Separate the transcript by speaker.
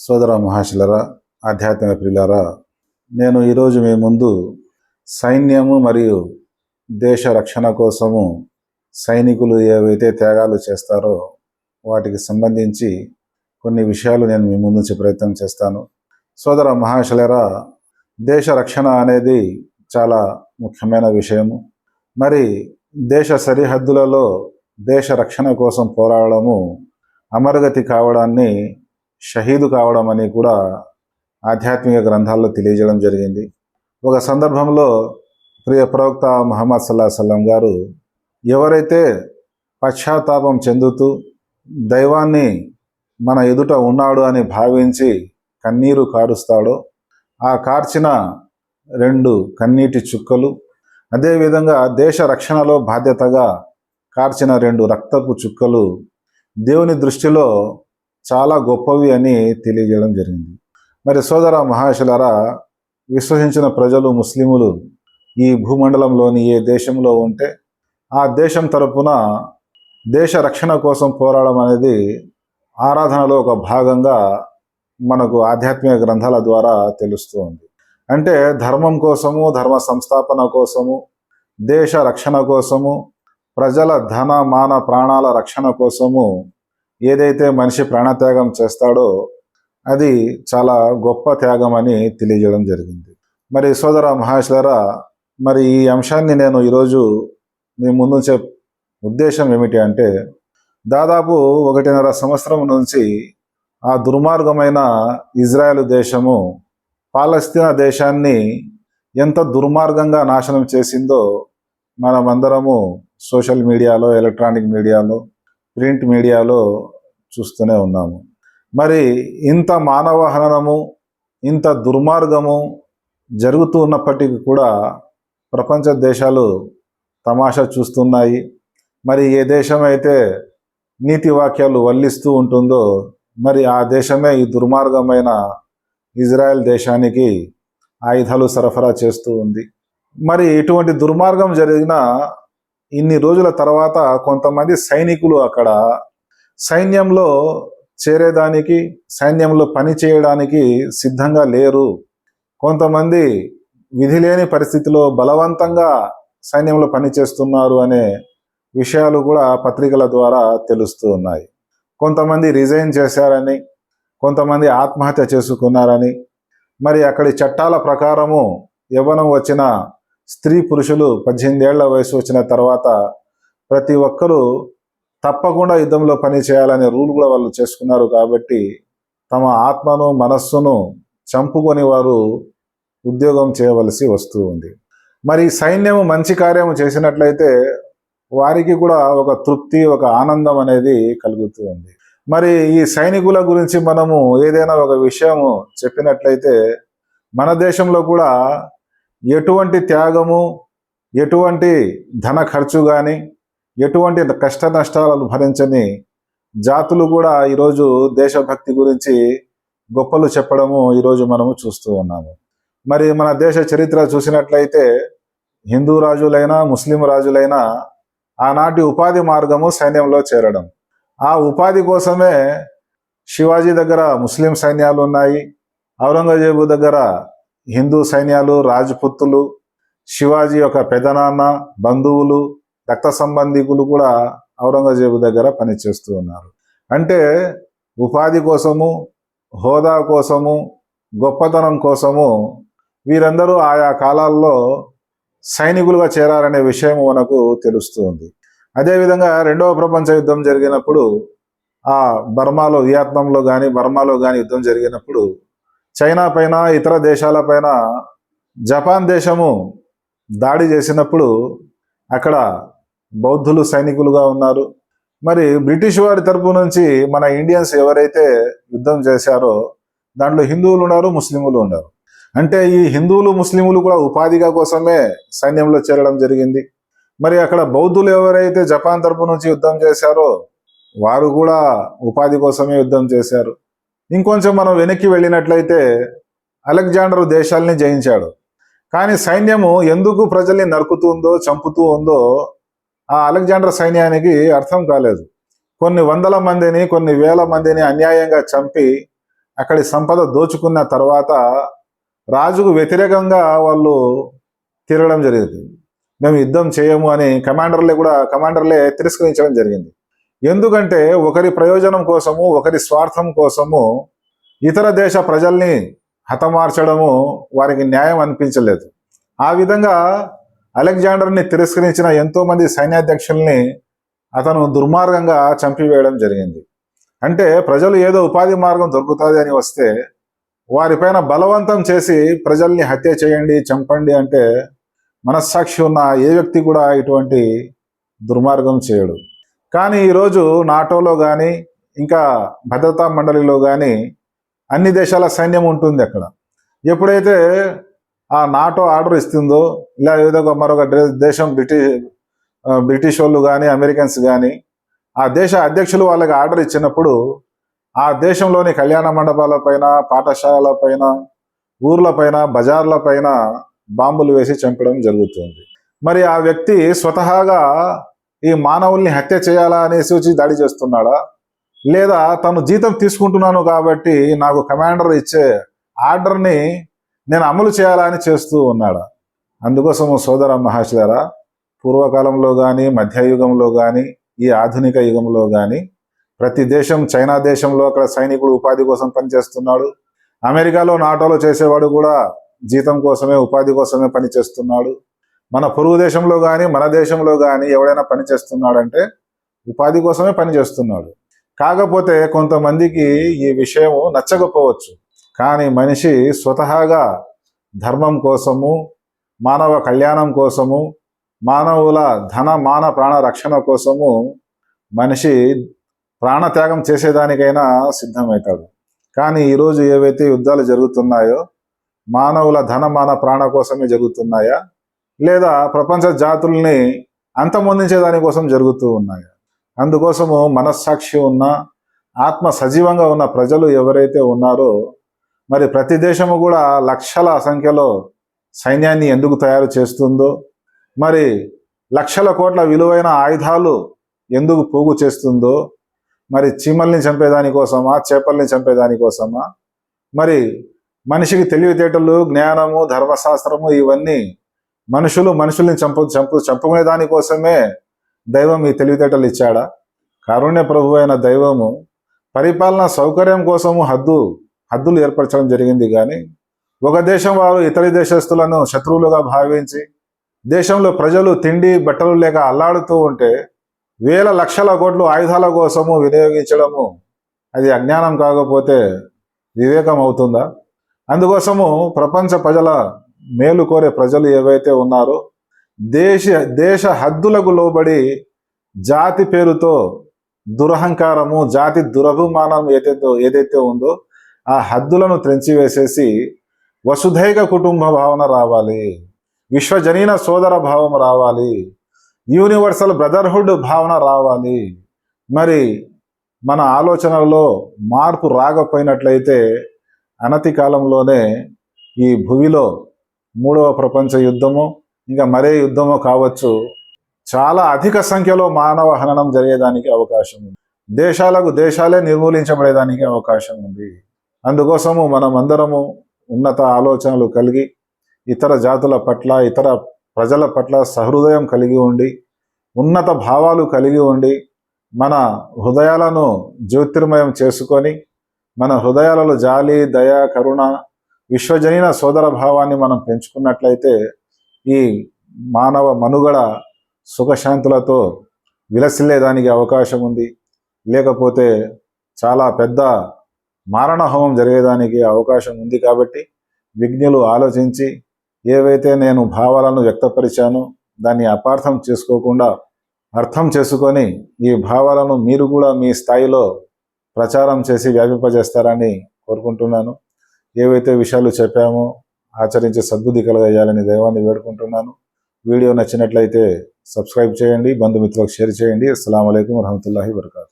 Speaker 1: సోదర మహాశులరా ఆధ్యాత్మిక ప్రియులారా నేను ఈరోజు మీ ముందు సైన్యము మరియు దేశ రక్షణ కోసము సైనికులు ఏవైతే త్యాగాలు చేస్తారో వాటికి సంబంధించి కొన్ని విషయాలు నేను మీ ముందు ప్రయత్నం చేస్తాను. సోదర మహాశులరా దేశ రక్షణ అనేది చాలా ముఖ్యమైన విషయము. మరి దేశ సరిహద్దులలో దేశ రక్షణ కోసం పోరాడము అమరగతి కావడాన్ని షహీదు కావడం అని కూడా ఆధ్యాత్మిక గ్రంథాల్లో తెలియజేయడం జరిగింది. ఒక సందర్భంలో ప్రియ ప్రవక్త మహమ్మద్ సల్లా సల్లం గారు ఎవరైతే పశ్చాత్తాపం చెందుతూ దైవాన్ని మన ఎదుట ఉన్నాడు అని భావించి కన్నీరు కారుస్తాడో ఆ కార్చిన రెండు కన్నీటి చుక్కలు అదేవిధంగా దేశ రక్షణలో బాధ్యతగా కార్చిన రెండు రక్తపు చుక్కలు దేవుని దృష్టిలో చాలా గొప్పవి అని తెలియజేయడం జరిగింది. మరి సోదర మహాశులరా విశ్వసించిన ప్రజలు ముస్లిములు ఈ భూమండలంలోని ఏ దేశంలో ఉంటే ఆ దేశం తరపున దేశ రక్షణ కోసం పోరాడడం అనేది ఆరాధనలో ఒక భాగంగా మనకు ఆధ్యాత్మిక గ్రంథాల ద్వారా తెలుస్తూ ఉంది. అంటే ధర్మం కోసము ధర్మ సంస్థాపన కోసము దేశ రక్షణ కోసము ప్రజల ధన మాన ప్రాణాల రక్షణ కోసము ఏదైతే మనిషి ప్రాణత్యాగం చేస్తాడో అది చాలా గొప్ప త్యాగం అని తెలియజేయడం జరిగింది. మరి సోదర మహేశ్వర మరి ఈ అంశాన్ని నేను ఈరోజు మీ ముందుంచే ఉద్దేశం ఏమిటి అంటే దాదాపు ఒకటిన్నర సంవత్సరం నుంచి ఆ దుర్మార్గమైన ఇజ్రాయెల్ దేశము పాలస్తీనా దేశాన్ని ఎంత దుర్మార్గంగా నాశనం చేసిందో మనమందరము సోషల్ మీడియాలో ఎలక్ట్రానిక్ మీడియాలో ప్రింట్ మీడియాలో చూస్తూనే ఉన్నాము. మరి ఇంత మానవ హననము ఇంత దుర్మార్గము జరుగుతూ ఉన్నప్పటికీ కూడా ప్రపంచ దేశాలు తమాషా చూస్తున్నాయి. మరి ఏ దేశం అయితే నీతి వాక్యాలు వల్లిస్తూ ఉంటుందో మరి ఆ దేశమే ఈ దుర్మార్గమైన ఇజ్రాయెల్ దేశానికి ఆయుధాలు సరఫరా చేస్తూ ఉంది. మరి ఇటువంటి దుర్మార్గం జరిగిన ఇన్ని రోజుల తర్వాత కొంతమంది సైనికులు అక్కడ సైన్యంలో చేరేదానికి సైన్యంలో పని చేయడానికి సిద్ధంగా లేరు. కొంతమంది విధి లేని పరిస్థితిలో బలవంతంగా సైన్యంలో పని చేస్తున్నారు అనే విషయాలు కూడా పత్రికల ద్వారా తెలుస్తూ ఉన్నాయి. కొంతమంది రిజైన్ చేశారని కొంతమంది ఆత్మహత్య చేసుకున్నారని మరి అక్కడి చట్టాల ప్రకారము యవ్వనం వచ్చిన స్త్రీ పురుషులు పద్దెనిమిది ఏళ్ళ వయసు వచ్చిన తర్వాత ప్రతి ఒక్కరూ తప్పకుండా యుద్ధంలో పని చేయాలనే రూల్ కూడా వాళ్ళు చేసుకున్నారు కాబట్టి తమ ఆత్మను మనస్సును చంపుకొని వారు ఉద్యోగం చేయవలసి వస్తూ ఉంది. మరి సైన్యము మంచి కార్యము చేసినట్లయితే వారికి కూడా ఒక తృప్తి ఒక ఆనందం అనేది కలుగుతూ ఉంది. మరి ఈ సైనికుల గురించి మనము ఏదైనా ఒక విషయము చెప్పినట్లయితే మన దేశంలో కూడా ఎటువంటి త్యాగము ఎటువంటి ధన ఖర్చు కానీ ఎటువంటి కష్ట నష్టాలను భరించని జాతులు కూడా ఈరోజు దేశభక్తి గురించి గొప్పలు చెప్పడము ఈరోజు మనము చూస్తూ ఉన్నాము. మరి మన దేశ చరిత్ర చూసినట్లయితే హిందూ రాజులైనా ముస్లిం రాజులైనా ఆనాటి ఉపాధి మార్గము సైన్యంలో చేరడం. ఆ ఉపాధి కోసమే శివాజీ దగ్గర ముస్లిం సైన్యాలు ఉన్నాయి ఔరంగజేబు దగ్గర హిందూ సైన్యాలు రాజపుత్తులు శివాజీ యొక్క పెదనాన్న బంధువులు రక్త సంబంధికులు కూడా ఔరంగజేబు దగ్గర పనిచేస్తూ ఉన్నారు. అంటే ఉపాధి కోసము హోదా కోసము గొప్పతనం కోసము వీరందరూ ఆయా కాలాల్లో సైనికులుగా చేరారనే విషయం మనకు తెలుస్తుంది అదేవిధంగా రెండవ ప్రపంచ యుద్ధం జరిగినప్పుడు ఆ బర్మాలో వియత్నంలో కానీ బర్మాలో కానీ యుద్ధం జరిగినప్పుడు చైనా పైన ఇతర దేశాల పైన జపాన్ దేశము దాడి చేసినప్పుడు అక్కడ బౌద్ధులు సైనికులుగా ఉన్నారు. మరి బ్రిటిష్ వారి తరపు నుంచి మన ఇండియన్స్ ఎవరైతే యుద్ధం చేశారో దాంట్లో హిందువులు ఉన్నారు ముస్లింలు ఉన్నారు. అంటే ఈ హిందువులు ముస్లింలు కూడా ఉపాధిగా కోసమే సైన్యంలో చేరడం జరిగింది. మరి అక్కడ బౌద్ధులు ఎవరైతే జపాన్ తరపు నుంచి యుద్ధం చేశారో వారు కూడా ఉపాధి కోసమే యుద్ధం చేశారు. ఇంకొంచెం మనం వెనక్కి వెళ్ళినట్లయితే అలెగ్జాండర్ దేశాల్ని జయించాడు. కానీ సైన్యము ఎందుకు ప్రజల్ని నరుకుతుందో చంపుతూ ఉందో ఆ అలెగ్జాండర్ సైన్యానికి అర్థం కాలేదు. కొన్ని వందల మందిని కొన్ని వేల మందిని అన్యాయంగా చంపి అక్కడి సంపద దోచుకున్న తర్వాత రాజుకు వ్యతిరేకంగా వాళ్ళు తిరగడం జరిగింది. మేము యుద్ధం చేయము అని కమాండర్లే కూడా కమాండర్లే తిరస్కరించడం జరిగింది. ఎందుకంటే ఒకరి ప్రయోజనం కోసము ఒకరి స్వార్థం కోసము ఇతర దేశ ప్రజల్ని హతమార్చడము వారికి న్యాయం అనిపించలేదు. ఆ విధంగా అలెగ్జాండర్ని తిరస్కరించిన ఎంతో మంది సైన్యాధ్యక్షుల్ని అతను దుర్మార్గంగా చంపివేయడం జరిగింది. అంటే ప్రజలు ఏదో ఉపాధి మార్గం దొరుకుతుంది అని వస్తే వారిపైన బలవంతం చేసి ప్రజల్ని హత్య చేయండి చంపండి అంటే మనస్సాక్షి ఉన్న ఏ వ్యక్తి కూడా ఇటువంటి దుర్మార్గం చేయడు. కానీ ఈరోజు నాటోలో కానీ ఇంకా భద్రతా మండలిలో కానీ అన్ని దేశాల సైన్యం ఉంటుంది అక్కడ. ఎప్పుడైతే ఆ నాటో ఆర్డర్ ఇస్తుందో ఇలా ఏదో ఒక మరొక దేశం బ్రిటిష్ బ్రిటిష్ వాళ్ళు కానీ అమెరికన్స్ కానీ ఆ దేశ అధ్యక్షులు వాళ్ళకి ఆర్డర్ ఇచ్చినప్పుడు ఆ దేశంలోని కళ్యాణ మండపాల పైన పాఠశాలల పైన ఊర్ల పైన బజార్ల పైన బాంబులు వేసి చంపడం జరుగుతుంది. మరి ఆ వ్యక్తి స్వతహాగా ఈ మానవుల్ని హత్య చేయాలా అనేసి వచ్చి దాడి చేస్తున్నాడా? లేదా తను జీతం తీసుకుంటున్నాను కాబట్టి నాకు కమాండర్ ఇచ్చే ఆర్డర్ని నేను అమలు చేయాలా అని చేస్తూ ఉన్నాడా? అందుకోసం సోదర మహాశిలారా పూర్వకాలంలో కానీ మధ్యయుగంలో కానీ ఈ ఆధునిక యుగంలో కానీ ప్రతి దేశం చైనా దేశంలో అక్కడ సైనికుడు ఉపాధి కోసం పనిచేస్తున్నాడు. అమెరికాలో నాటోలో చేసేవాడు కూడా జీతం కోసమే ఉపాధి కోసమే పనిచేస్తున్నాడు. మన పొరుగు దేశంలో కానీ మన దేశంలో కానీ ఎవడైనా పని చేస్తున్నాడంటే ఉపాధి కోసమే పని చేస్తున్నాడు. కాకపోతే కొంతమందికి ఈ విషయం నచ్చకపోవచ్చు. కానీ మనిషి స్వతహాగా ధర్మం కోసము మానవ కళ్యాణం కోసము మానవుల ధన మాన ప్రాణ రక్షణ కోసము మనిషి ప్రాణత్యాగం చేసేదానికైనా సిద్ధమవుతాడు కానీ ఈరోజు ఏవైతే యుద్ధాలు జరుగుతున్నాయో మానవుల ధన మాన ప్రాణ కోసమే జరుగుతున్నాయా? లేదా ప్రపంచ జాతుల్ని అంతమొందించే దానికోసం జరుగుతూ ఉన్నాయి. అందుకోసము మనస్సాక్షి ఉన్న ఆత్మ సజీవంగా ఉన్న ప్రజలు ఎవరైతే ఉన్నారో మరి ప్రతి దేశము కూడా లక్షల సంఖ్యలో సైన్యాన్ని ఎందుకు తయారు చేస్తుందో మరి లక్షల కోట్ల విలువైన ఆయుధాలు ఎందుకు పోగు చేస్తుందో మరి చీమల్ని చంపేదానికోసమా చేపల్ని చంపేదానికోసమా మరి మనిషికి తెలివితేటలు జ్ఞానము ధర్మశాస్త్రము ఇవన్నీ మనుషులు మనుషుల్ని చంపు చంపు చంపుకునే దానికోసమే దైవం ఈ తెలివితేటలు ఇచ్చాడా? కారుణ్య ప్రభు అయిన దైవము పరిపాలన సౌకర్యం కోసము హద్దు హద్దులు ఏర్పరచడం జరిగింది కానీ ఒక దేశం వారు ఇతర దేశస్తులను శత్రువులుగా భావించి దేశంలో ప్రజలు తిండి బట్టలు లేక అల్లాడుతూ ఉంటే వేల లక్షల కోట్లు ఆయుధాల కోసము వినియోగించడము అది అజ్ఞానం కాకపోతే వివేకం అవుతుందా అందుకోసము ప్రపంచ ప్రజల మేలు కోరే ప్రజలు ఏవైతే ఉన్నారో దేశ దేశ హద్దులకు లోబడి జాతి పేరుతో దురహంకారము జాతి దురభిమానం ఏదైతే ఏదైతే ఉందో ఆ హద్దులను త్రెంచివేసేసి వసుధైక కుటుంబ భావన రావాలి. విశ్వజనీన సోదర భావం రావాలి. యూనివర్సల్ బ్రదర్హుడ్ భావన రావాలి. మరి మన ఆలోచనల్లో మార్పు రాకపోయినట్లయితే అనతి కాలంలోనే ఈ భూమిలో మూడవ ప్రపంచ యుద్ధము ఇంకా మరే యుద్ధమో కావచ్చు. చాలా అధిక సంఖ్యలో మానవ హననం జరిగేదానికి అవకాశం ఉంది. దేశాలకు దేశాలే నిర్మూలించబడేదానికి అవకాశం ఉంది. అందుకోసము మనం అందరము ఉన్నత ఆలోచనలు కలిగి ఇతర జాతుల పట్ల ఇతర ప్రజల పట్ల సహృదయం కలిగి ఉండి ఉన్నత భావాలు కలిగి ఉండి మన హృదయాలను జ్యోతిర్మయం చేసుకొని మన హృదయాలలో జాలి దయ కరుణ విశ్వజనీన సోదర భావాన్ని మనం పెంచుకున్నట్లయితే ఈ మానవ మనుగడ సుఖశాంతులతో విలసిల్లేదానికి అవకాశం ఉంది. లేకపోతే చాలా పెద్ద మారణ హోమం జరిగేదానికి అవకాశం ఉంది కాబట్టి విజ్ఞులు ఆలోచించి ఏవైతే నేను భావాలను వ్యక్తపరిచానో దాన్ని అపార్థం చేసుకోకుండా అర్థం చేసుకొని ఈ భావాలను మీరు కూడా మీ స్థాయిలో ప్రచారం చేసి వ్యాపింపజేస్తారని కోరుకుంటున్నాను. ఏవైతే విషయాలు చెప్పామో ఆచరించే సద్బుద్ధి కలగజేయాలని దైవాన్ని వేడుకుంటున్నాను. వీడియో నచ్చినట్లయితే సబ్స్క్రైబ్ చేయండి బంధుమిత్రులకు షేర్ చేయండి. అస్సలం అయికం వరహమూల వరకాతు